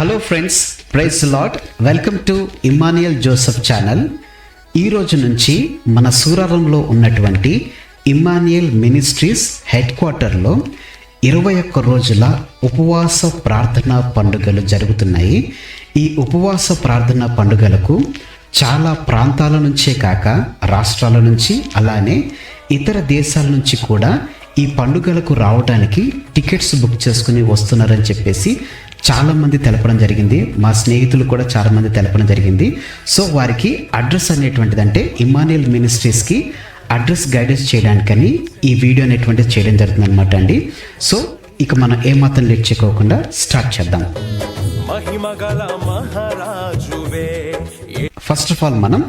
Hello friends praise Lord welcome to Emmanuel Joseph channel ఈ రోజు నుంచి మన సూరారంలో ఉన్నటువంటి ఇమానియల్ మినిస్ట్రీస్ హెడ్ క్వార్టర్లో ఇరవై ఒక్క రోజుల ఉపవాస ప్రార్థన పండుగలు జరుగుతున్నాయి. ఈ ఉపవాస ప్రార్థన పండుగలకు చాలా ప్రాంతాల నుంచే కాక రాష్ట్రాల నుంచి అలానే ఇతర దేశాల నుంచి కూడా ఈ పండుగలకు రావడానికి టికెట్స్ బుక్ చేసుకుని వస్తున్నారని చెప్పేసి చాలామంది తెలపడం జరిగింది. మా స్నేహితులు కూడా చాలామంది తెలపడం జరిగింది. సో వారికి అడ్రస్ అనేటువంటిది అంటే ఇమానియల్ మినిస్ట్రీస్కి అడ్రస్ గైడెన్స్ చేయడానికని ఈ వీడియో అనేటువంటిది చేయడం జరుగుతుంది అనమాట అండి. సో ఇక మనం ఏమాత్రం లేట్ చేయకోకుండా స్టార్ట్ చేద్దాం. ఫస్ట్ ఆఫ్ ఆల్ మనం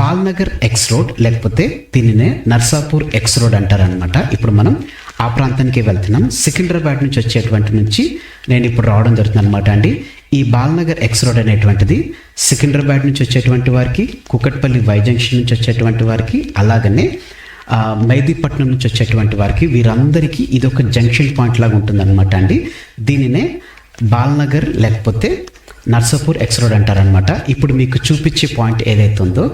బాల్నగర్ ఎక్స్ రోడ్ లేకపోతే దీనినే నర్సాపూర్ ఎక్స్ రోడ్ అంటారనమాట ఇప్పుడు మనం ఆ ప్రాంతానికి వెళ్తున్నాం. సికింద్రాబాద్ నుంచి వచ్చేటువంటి నుంచి నేను ఇప్పుడు రావడం జరుగుతుంది అనమాట అండి. ఈ బాల్నగర్ ఎక్స్ రోడ్ అనేటువంటిది సికింద్రాబాద్ నుంచి వచ్చేటువంటి వారికి కుకట్పల్లి వై జంక్షన్ నుంచి వచ్చేటువంటి వారికి అలాగనే మైదీపట్నం నుంచి వచ్చేటువంటి వారికి వీరందరికీ ఇది ఒక జంక్షన్ పాయింట్ లాగా ఉంటుందన్నమాట అండి. దీనినే బాల్నగర్ లేకపోతే నర్సాపూర్ ఎక్స్ రోడ్ అంటారనమాట ఇప్పుడు మీకు చూపించే పాయింట్ ఏదైతే ఉందో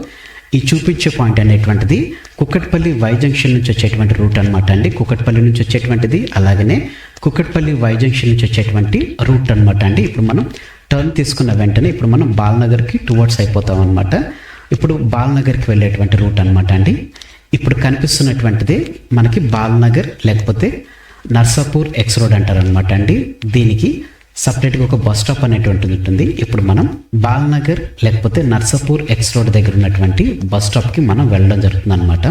ఈ చూపించే పాయింట్ అనేటువంటిది కుక్కట్పల్లి వై జంక్షన్ నుంచి వచ్చేటువంటి రూట్ అనమాట అండి. కుక్కట్పల్లి నుంచి వచ్చేటువంటిది అలాగనే కుక్కట్పల్లి వై జంక్షన్ నుంచి వచ్చేటువంటి రూట్ అనమాట అండి. ఇప్పుడు మనం టర్న్ తీసుకున్న వెంటనే ఇప్పుడు మనం బాల్నగర్కి టువర్డ్స్ అయిపోతాం అనమాట ఇప్పుడు బాల్నగర్కి వెళ్ళేటువంటి రూట్ అనమాట అండి. ఇప్పుడు కనిపిస్తున్నటువంటిది మనకి బాల్నగర్ లేకపోతే నర్సాపూర్ ఎక్స్ రోడ్ అంటారనమాట అండి. దీనికి సపరేట్గా ఒక బస్ స్టాప్ అనేటువంటిది ఉంటుంది. ఇప్పుడు మనం బాల్నగర్ లేకపోతే నర్సాపూర్ ఎక్స్ రోడ్ దగ్గర ఉన్నటువంటి బస్ స్టాప్కి మనం వెళ్ళడం జరుగుతుంది అనమాట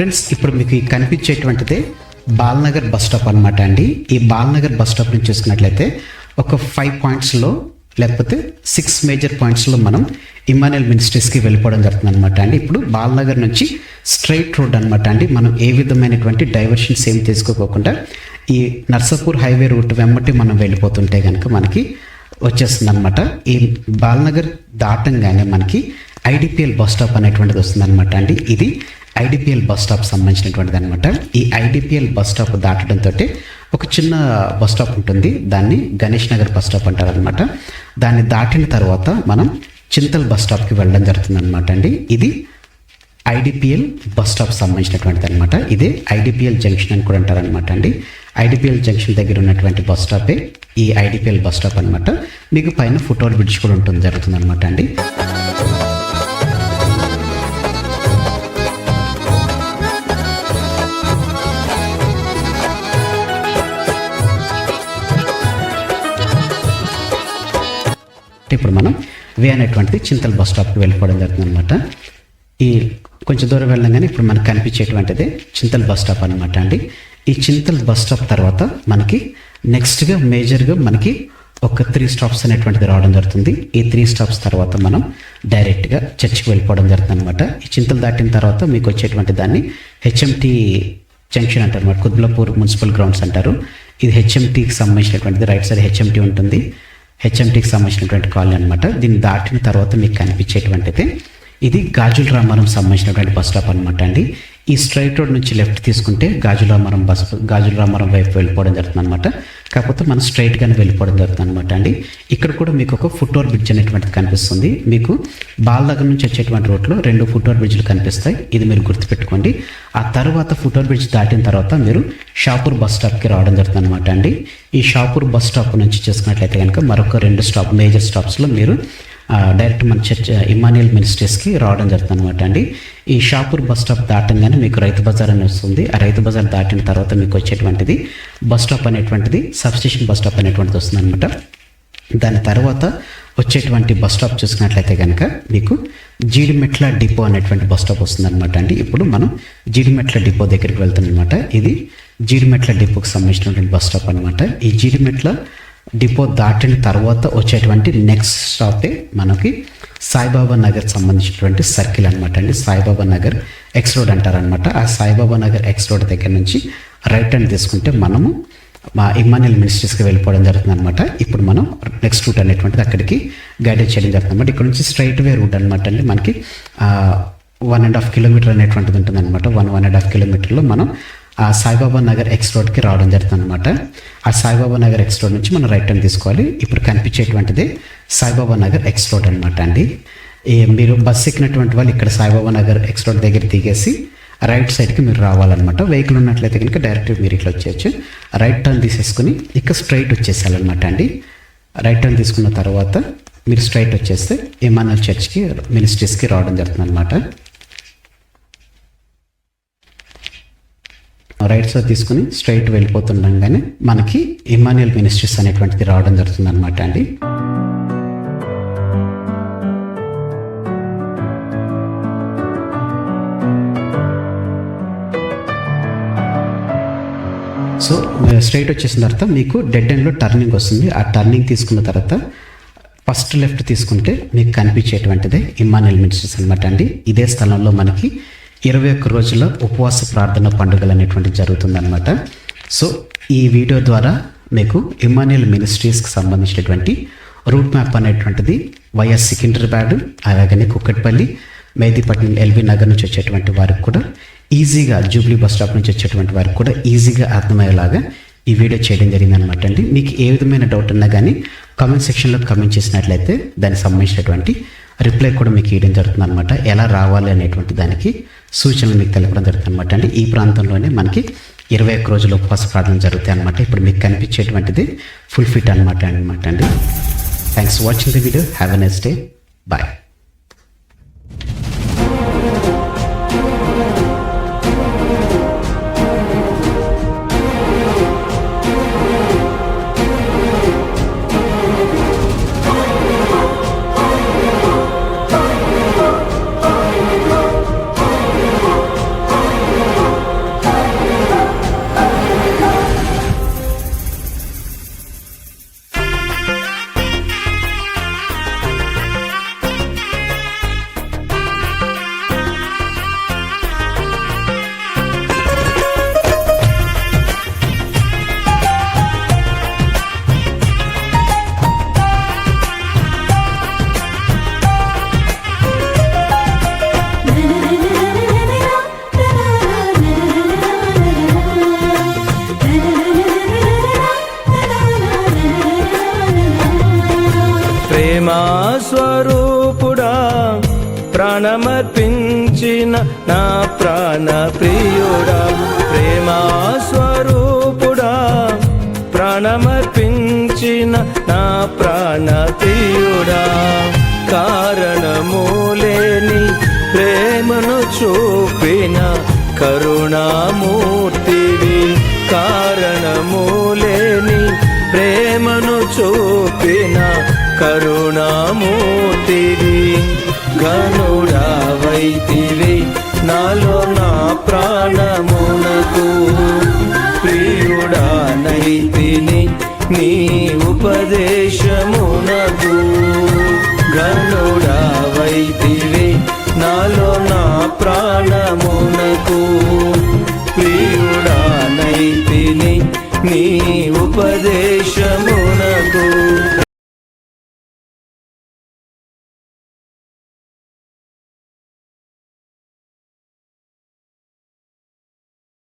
ఫ్రెండ్స్ ఇప్పుడు మీకు ఈ బాల్నగర్ బస్ స్టాప్ అనమాట అండి. ఈ బాల్నగర్ బస్ స్టాప్ నుంచి చూసుకున్నట్లయితే ఒక ఫైవ్ పాయింట్స్లో లేకపోతే సిక్స్ మేజర్ పాయింట్స్లో మనం ఇమానియల్ మినిస్ట్రీస్కి వెళ్ళిపోవడం జరుగుతుంది అనమాట అండి. ఇప్పుడు బాల్నగర్ నుంచి స్ట్రైట్ రోడ్ అనమాట అండి. మనం ఏ విధమైనటువంటి డైవర్షన్స్ ఏం తీసుకోకుండా ఈ నర్సాపూర్ హైవే రూట్ వెంబటి మనం వెళ్ళిపోతుంటే కనుక మనకి వచ్చేస్తుంది అనమాట ఈ బాల్నగర్ దాటంగానే మనకి ఐడిపిఎల్ బస్ స్టాప్ అనేటువంటిది వస్తుంది అనమాట అండి. ఇది ఐడిపిఎల్ బస్ స్టాప్ సంబంధించినటువంటిది అనమాట ఈ ఐడిపిఎల్ బస్ స్టాప్ దాటడంతో ఒక చిన్న బస్ స్టాప్ ఉంటుంది. దాన్ని గణేష్ నగర్ బస్ స్టాప్ అంటారు అనమాట దాన్ని దాటిన తర్వాత మనం చింతల్ బస్ స్టాప్కి వెళ్ళడం జరుగుతుంది అనమాట అండి. ఇది ఐడిపిఎల్ బస్ స్టాప్ సంబంధించినటువంటిది అనమాట ఇదే ఐడిపిఎల్ జంక్షన్ అని కూడా అంటారు అనమాట అండి. ఐడిపిఎల్ జంక్షన్ దగ్గర ఉన్నటువంటి బస్ స్టాపే ఈ ఐడిపిఎల్ బస్ స్టాప్ అనమాట మీకు పైన ఫుట్ఓవర్ బ్రిడ్జ్ కూడా ఉంటుంది జరుగుతుంది అనమాట అండి. ఇప్పుడు మనం వే అనేటువంటిది చింతల్ బస్ స్టాప్కి వెళ్ళిపోవడం జరుగుతుంది అనమాట ఈ కొంచెం దూరం వెళ్ళగానే ఇప్పుడు మనకు కనిపించేటువంటిది చింతల్ బస్ స్టాప్ అనమాట అండి. ఈ చింతల్ బస్ స్టాప్ తర్వాత మనకి నెక్స్ట్గా మేజర్గా మనకి ఒక త్రీ స్టాప్స్ అనేటువంటిది రావడం జరుగుతుంది. ఈ త్రీ స్టాప్స్ తర్వాత మనం డైరెక్ట్గా చర్చికి వెళ్ళిపోవడం జరుగుతుంది అనమాట ఈ చింతలు దాటిన తర్వాత మీకు వచ్చేటువంటి దాన్ని హెచ్ఎంటీ జంక్షన్ అంటారు. అనమాట కుద్బలాపూర్ మున్సిపల్ గ్రౌండ్స్ అంటారు. ఇది హెచ్ఎంటీకి సంబంధించినటువంటిది. రైట్ సైడ్ హెచ్ఎంటీ ఉంటుంది. హెచ్ఎంటీకి సంబంధించినటువంటి కాలనీ అనమాట దీన్ని దాటిన తర్వాత మీకు కనిపించేటువంటిది. ఇది గాజుల రామారం సంబంధించినటువంటి బస్ స్టాప్ అనమాట అండి. ఈ స్ట్రైట్ రోడ్ నుంచి లెఫ్ట్ తీసుకుంటే గాజుల రామారం బస్ గాజుల రామారం వైపు వెళ్ళిపోవడం జరుగుతుంది అనమాట కాకపోతే మనం స్ట్రైట్గానే వెళ్ళిపోవడం జరుగుతుంది అనమాట అండి. ఇక్కడ కూడా మీకు ఒక ఫుట్ఓవర్ బ్రిడ్జ్ అనేటువంటిది కనిపిస్తుంది. మీకు బాల్నగర్ నుంచి వచ్చేటువంటి రోడ్లో రెండు ఫుట్ఓవర్ బ్రిడ్జ్లు కనిపిస్తాయి. ఇది మీరు గుర్తుపెట్టుకోండి. ఆ తర్వాత ఫుట్ఓవర్ బ్రిడ్జ్ దాటిన తర్వాత మీరు షాపూర్ బస్ స్టాప్కి రావడం జరుగుతుంది అనమాట అండి. ఈ షాపూర్ బస్ స్టాప్ నుంచి చేసుకున్నట్లయితే కనుక మరొక రెండు స్టాప్ మేజర్ స్టాప్స్లో మీరు డైరెక్ట్ మన చర్చ్ ఇమానియల్ మినిస్ట్రీస్కి రావడం జరుగుతుంది అనమాట అండి. ఈ షాపూర్ బస్ స్టాప్ దాటంగానే మీకు రైతు బజార్ అని వస్తుంది. ఆ రైతు బజార్ దాటిన తర్వాత మీకు వచ్చేటువంటిది బస్ స్టాప్ అనేటువంటిది సబ్స్టేషన్ బస్ స్టాప్ అనేటువంటిది వస్తుంది అనమాట దాని తర్వాత వచ్చేటువంటి బస్ స్టాప్ చూసుకున్నట్లయితే కనుక మీకు జీడిమెట్ల డిపో అనేటువంటి బస్ స్టాప్ వస్తుందన్నమాట అండి. ఇప్పుడు మనం జీడిమెట్ల డిపో దగ్గరికి వెళ్తాం అనమాట ఇది జీడిమెట్ల డిపోకి సంబంధించినటువంటి బస్ స్టాప్ అనమాట ఈ జీడిమెట్ల డిపో దాటిన తర్వాత వచ్చేటువంటి నెక్స్ట్ స్టాపే మనకి సాయిబాబా నగర్ సంబంధించినటువంటి సర్కిల్ అనమాట అండి. సాయిబాబా నగర్ ఎక్స్ రోడ్ అంటారనమాట ఆ సాయిబాబా నగర్ ఎక్స్ రోడ్ దగ్గర నుంచి రైట్ హ్యాండ్ తీసుకుంటే మనము మా ఇమ్మానియల్ మినిస్ట్రీస్కి వెళ్ళిపోవడం జరుగుతుంది అనమాట ఇప్పుడు మనం నెక్స్ట్ రూట్ అనేటువంటిది అక్కడికి గైడెన్స్ చేయడం జరుగుతుంది అనమాట ఇక్కడ నుంచి స్ట్రైట్ వే రూట్ అనమాట అండి మనకి. వన్ అండ్ హాఫ్ కిలోమీటర్ అనేటువంటిది ఉంటుంది అనమాట వన్ వన్ అండ్ హాఫ్ కిలోమీటర్లో మనం ఆ సాయిబాబా నగర్ ఎక్స్ రోడ్కి రావడం జరుగుతుంది అనమాట ఆ సాయిబాబా నగర్ ఎక్స్ రోడ్ నుంచి మనం రైట్ టర్న్ తీసుకోవాలి. ఇప్పుడు కనిపించేటువంటిది సాయిబాబా నగర్ ఎక్స్ రోడ్ అనమాట అండి. మీరు బస్సు ఎక్కినటువంటి వాళ్ళు ఇక్కడ సాయిబాబా నగర్ ఎక్స్ రోడ్ దగ్గర దిగేసి రైట్ సైడ్కి మీరు రావాలన్నమాట. వెహికల్ ఉన్నట్లయితే కనుక డైరెక్ట్ మీరు ఇట్లా వచ్చేయచ్చు. రైట్ టర్న్ తీసేసుకుని ఇక్కడ స్ట్రైట్ వచ్చేసేయాలన్నమాట అండి. రైట్ టర్న్ తీసుకున్న తర్వాత మీరు స్ట్రైట్ వచ్చేస్తే ఇమానుయల్ చర్చ్కి మినిస్ట్రీస్కి రావడం జరుగుతుంది అనమాట రైట్ సైడ్ తీసుకుని స్ట్రైట్ వెళ్ళిపోతుండగానే మనకి ఇమాన్యుయల్ మినిస్ట్రీస్ అనేటువంటిది రావడం జరుగుతుంది అనమాట అండి. సో స్ట్రైట్ వచ్చేసిన తర్వాత మీకు డెడ్ ఎండ్లో టర్నింగ్ వస్తుంది. ఆ టర్నింగ్ తీసుకున్న తర్వాత ఫస్ట్ లెఫ్ట్ తీసుకుంటే మీకు కనిపించేటువంటిదే ఇమ్మానుయల్ మినిస్ట్రీస్ అనమాట అండి. ఇదే స్థలంలో మనకి ఇరవై ఒక్క రోజుల ఉపవాస ప్రార్థన పండుగలు అనేటువంటి జరుగుతుందనమాట సో ఈ వీడియో ద్వారా మీకు ఇమానియల్ మినిస్ట్రీస్కి సంబంధించినటువంటి రూట్ మ్యాప్ అనేటువంటిది వైఎస్ సికింద్రాబాద్ అలాగనే కుక్కట్పల్లి మేదిపట్నం ఎల్బీ నగర్ నుంచి వచ్చేటువంటి వారికి కూడా ఈజీగా జూబ్లీ బస్ స్టాప్ నుంచి వచ్చేటువంటి వారికి కూడా ఈజీగా అర్థమయ్యేలాగా ఈ వీడియో చేయడం జరిగింది అనమాట అండి. మీకు ఏ విధమైన డౌట్ ఉన్నా కానీ కామెంట్ సెక్షన్లో కామెంట్ చేసినట్లయితే దానికి సంబంధించినటువంటి రిప్లై కూడా మీకు ఇవ్వడం జరుగుతుంది అనమాట ఎలా రావాలి అనేటువంటి దానికి సూచనలు మీకు తెలపడం జరుగుతుంది అనమాట అండి. ఈ ప్రాంతంలోనే మనకి ఇరవై ఒక్క రోజులు ఉపవాస ప్రార్థన జరుగుతాయి అనమాట ఇప్పుడు మీకు కనిపించేటువంటిది ఫుల్ ఫిట్ అనమాట అనమాట అండి. Thanks watching the video have a next day bye ప్రేమా స్వరూపుడా ప్రాణమర్పించిన నా ప్రాణ ప్రియుడా. ప్రేమా స్వరూపుడా ప్రాణమర్పించిన నా ప్రాణ ప్రియుడా. కారణము లేని ప్రేమను చూపిన కరుణామూర్తివి. కారణము లేని ప్రేమను చూపిన కరుణామూర్తివి ఘనుడావైతివి నాలో నా ప్రాణమునకు ప్రియుడానైతిని నీ ఉపదేశమునకు. ఘనుడావైతివి నాలో నా ప్రాణమునకు